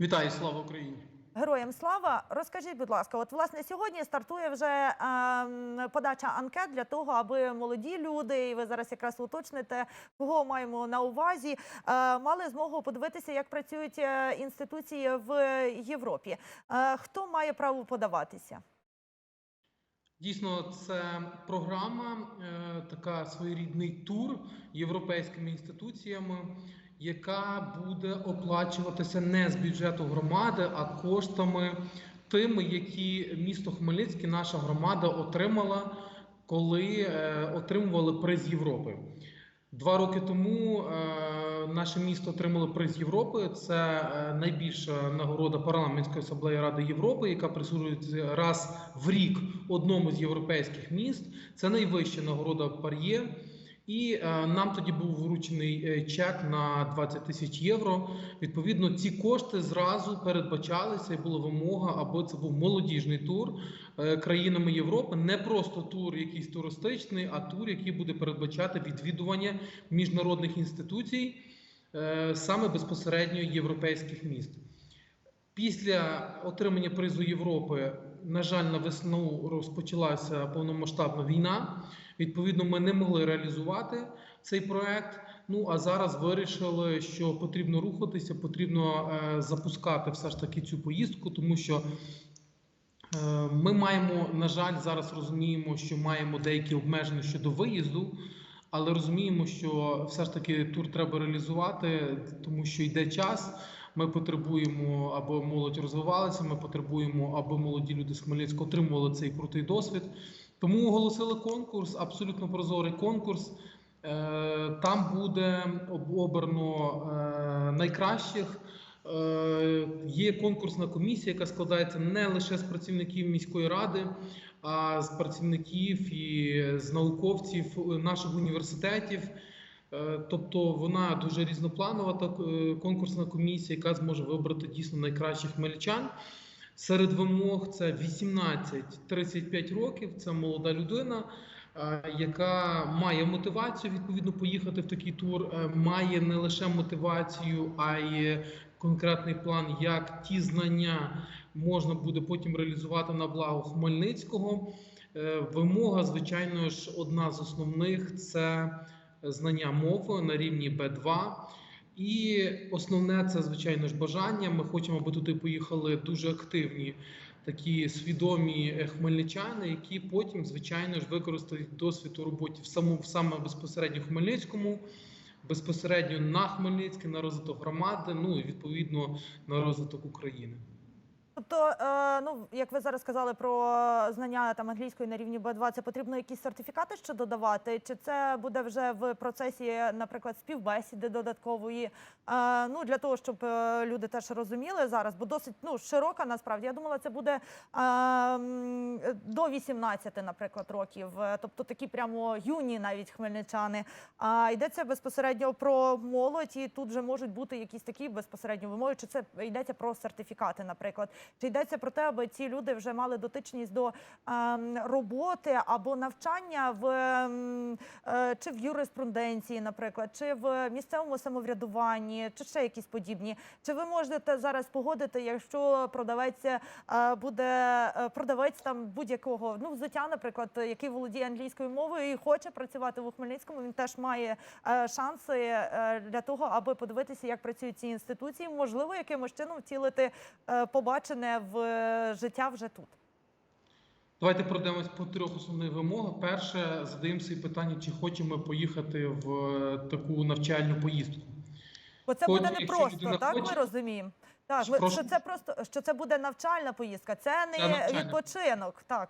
Вітаю, слава Україні! Героям слава, розкажіть, будь ласка, от власне сьогодні стартує вже ем, подача анкет для того, аби молоді люди, і ви зараз якраз уточните, кого маємо на увазі, е, мали змогу подивитися, як працюють е, інституції в Європі. Е, хто має право подаватися? Дійсно, це програма, е, така своєрідний тур європейськими інституціями, яка буде оплачуватися не з бюджету громади, а коштами тими, які місто Хмельницький, наша громада отримала, коли е, отримували приз Європи. Два роки тому е, наше місто отримало приз Європи. Це е, найбільша нагорода парламентської асамблеї Ради Європи, яка присуджується раз в рік одному з європейських міст. Це найвища нагорода Пар'є. І е, нам тоді був вручений е, чек на 20 тисяч євро. Відповідно, ці кошти зразу передбачалися, і була вимога, аби це був молодіжний тур е, країнами Європи, не просто тур, якийсь туристичний, а тур, який буде передбачати відвідування міжнародних інституцій, саме безпосередньо європейських міст. Після отримання призу Європи, на жаль, на весну розпочалася повномасштабна війна. Відповідно, ми не могли реалізувати цей проект. Ну а зараз вирішили, що потрібно рухатися, потрібно е, запускати все ж таки цю поїздку, тому що е, ми маємо, на жаль, зараз розуміємо, що маємо деякі обмеження щодо виїзду. Але розуміємо, що все ж таки тур треба реалізувати, тому що йде час. Ми потребуємо, аби молодь розвивалася. Ми потребуємо, аби молоді люди з Хмельницького отримували цей крутий досвід. Тому оголосили конкурс, абсолютно прозорий конкурс. Е, Там буде обрано е, найкращих. Е, Є конкурсна комісія, яка складається не лише з працівників міської ради, а з працівників і з науковців наших університетів. Е, Тобто вона дуже різнопланова та е, конкурсна комісія, яка зможе вибрати дійсно найкращих хмельничан. Серед вимог це 18-35 років. Це молода людина, е, яка має мотивацію відповідно поїхати в такий тур. Має не лише мотивацію, а й конкретний план, як ті знання можна буде потім реалізувати на благо Хмельницького. Вимога, звичайно ж, одна з основних це знання мови на рівні Б2. І основне це, звичайно ж, бажання. Ми хочемо, аби туди поїхали дуже активні, такі свідомі е, хмельничани, які потім, звичайно ж, використають досвід у роботі в самому саме безпосередньо Хмельницькому, безпосередньо на Хмельницький, на розвиток громади, ну і відповідно на розвиток України. Тобто, е, ну як ви зараз сказали про знання там англійської на рівні Б2, це потрібно якісь сертифікати ще додавати? Чи це буде вже в процесі, наприклад, співбесіди додаткової? Е, ну для того, щоб е, люди теж розуміли зараз, бо досить ну широка насправді. Я думала, це буде до 18, наприклад, років. Тобто такі прямо юні навіть хмельничани. А йдеться безпосередньо про молодь, і тут вже можуть бути якісь такі безпосередньо вимоги. Чи це йдеться про сертифікати, наприклад? Чи йдеться про те, аби ці люди вже мали дотичність до ем, роботи або навчання в ем, е, чи в юриспруденції, наприклад, чи в місцевому самоврядуванні, чи ще якісь подібні? Чи ви можете зараз погодити, якщо продавець е, буде е, продавець там будь-якого ну взуття, наприклад, який володіє англійською мовою і хоче працювати в Хмельницькому, він теж має шанси для того, аби подивитися, як працюють ці інституції, можливо, якимось чином втілити е, побачене в е, життя вже тут. Давайте пройдемось по трьох основних вимогах. Перше, задаємо собі питання, чи хочемо ми поїхати в е, таку навчальну поїздку. Бо це Хоч, буде не непросто, так хоче- ми розуміємо. Так, Що, ми, що це просто що це буде навчальна поїздка, це не Це відпочинок. Так.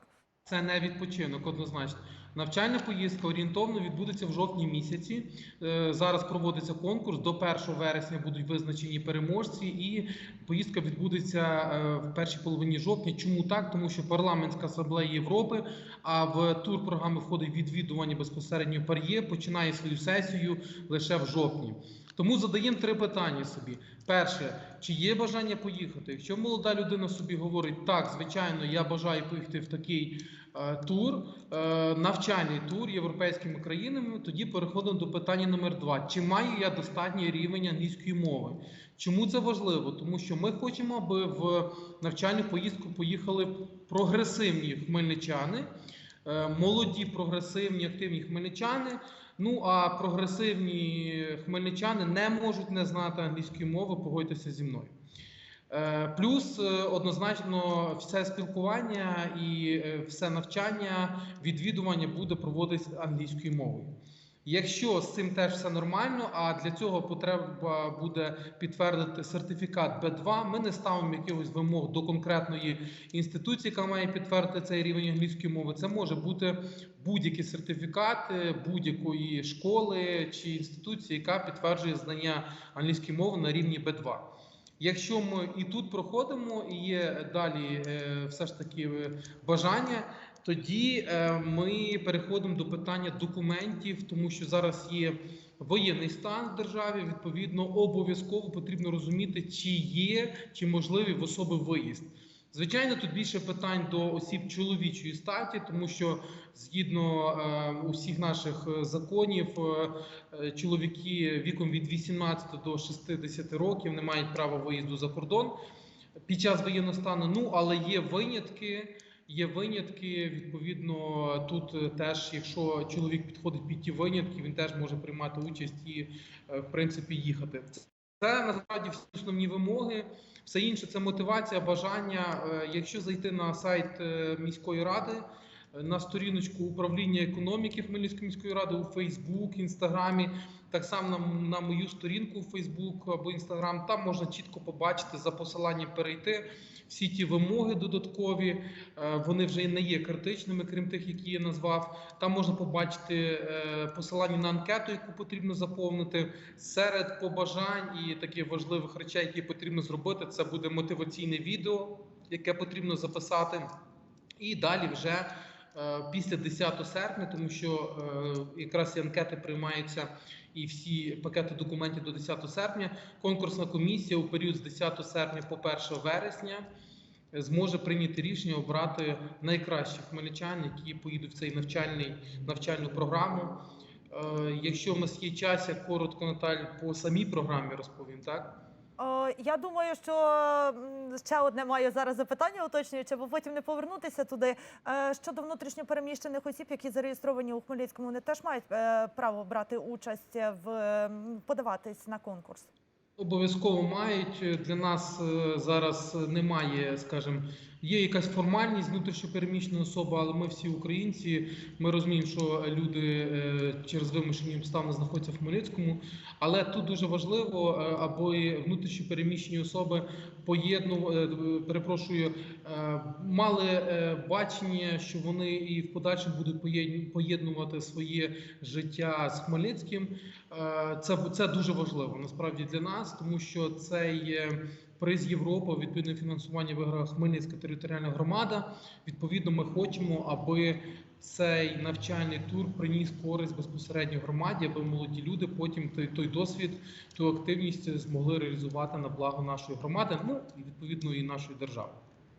Це не відпочинок, однозначно. Навчальна поїздка орієнтовно відбудеться в жовтні місяці. Е, Зараз проводиться конкурс. До 1 вересня будуть визначені переможці, і поїздка відбудеться е, в першій половині жовтня. Чому так? Тому що парламентська асамблея Європи, а в тур програми входить відвідування безпосередньо пар'є, починає свою сесію лише в жовтні. Тому задаємо три питання собі. Перше, чи є бажання поїхати? Якщо молода людина собі говорить, так, звичайно, я бажаю поїхати в такий е, тур, е, навчальний тур європейськими країнами, тоді переходимо до питання номер два: чи маю я достатній рівень англійської мови? Чому це важливо? Тому що ми хочемо, аби в навчальну поїздку поїхали прогресивні хмельничани, е, молоді, прогресивні, активні хмельничани. Ну а прогресивні хмельничани не можуть не знати англійської мови, погодьтеся зі мною. Е, Плюс е, однозначно все спілкування і е, все навчання, відвідування буде проводитися англійською мовою. Якщо з цим теж все нормально, а для цього потреба буде підтвердити сертифікат Б2, ми не ставимо якихось вимог до конкретної інституції, яка має підтвердити цей рівень англійської мови. Це може бути будь-який сертифікат е, будь-якої школи чи інституції, яка підтверджує знання англійської мови на рівні Б2. Якщо ми і тут проходимо, і є далі е, все ж таки е, бажання, тоді е, ми переходимо до питання документів, тому що зараз є воєнний стан в державі. Відповідно, обов'язково потрібно розуміти, чи є чи можливий в особи виїзд. Звичайно, тут більше питань до осіб чоловічої статі, тому що згідно е, усіх наших е, законів, е, е, чоловіки віком від 18 до 60 років не мають права виїзду за кордон під час воєнного стану. Ну але є винятки. Є винятки. Відповідно, тут е, теж, якщо чоловік підходить під ті винятки, він теж може приймати участь і е, в принципі їхати. Це насправді всі основні вимоги. Все інше це мотивація, бажання. Е, Якщо зайти на сайт міської ради, на сторіночку управління економіки Хмельницької міської ради у Фейсбук, Інстаграмі, так само на, мою сторінку у Фейсбук або Інстаграм, там можна чітко побачити за посиланням перейти всі ті вимоги додаткові. Е, Вони вже не є критичними, крім тих, які я назвав. Там можна побачити е, посилання на анкету, яку потрібно заповнити. Серед побажань і таких важливих речей, які потрібно зробити, це буде мотиваційне відео, яке потрібно записати. І далі вже після 10 серпня, тому що е, якраз і анкети приймаються і всі пакети документів до 10 серпня. Конкурсна комісія у період з 10 серпня по 1 вересня е, зможе прийняти рішення обрати найкращих хмельничан, які поїдуть в цей навчальний навчальну програму. Е, Якщо в нас є час, я коротко Наталь по самій програмі розповім, так? Е, Я думаю, що ще одне маю зараз запитання уточнююче, бо потім не повернутися туди. Е, Щодо внутрішньопереміщених осіб, які зареєстровані у Хмельницькому, вони теж мають е, право брати участь в подаватись на конкурс. Обов'язково мають. Для нас зараз немає, скажімо, є якась формальність внутрішньопереміщена особа, але ми всі українці. Ми розуміємо, що люди е, через вимушені обставини знаходяться в Хмельницькому. Але тут дуже важливо, е, аби внутрішньопереміщені особи поєдну, е, перепрошую, мали бачення, що вони і в подальшому будуть поєднувати своє життя з Хмельницьким. Це, це дуже важливо насправді для нас, тому що цей е, приз Європи, відповідне фінансування виграла Хмельницька територіальна громада. Відповідно, ми хочемо, аби цей навчальний тур приніс користь безпосередньо громаді, аби молоді люди потім той, той досвід, ту активність змогли реалізувати на благо нашої громади, ну і відповідно і нашої держави.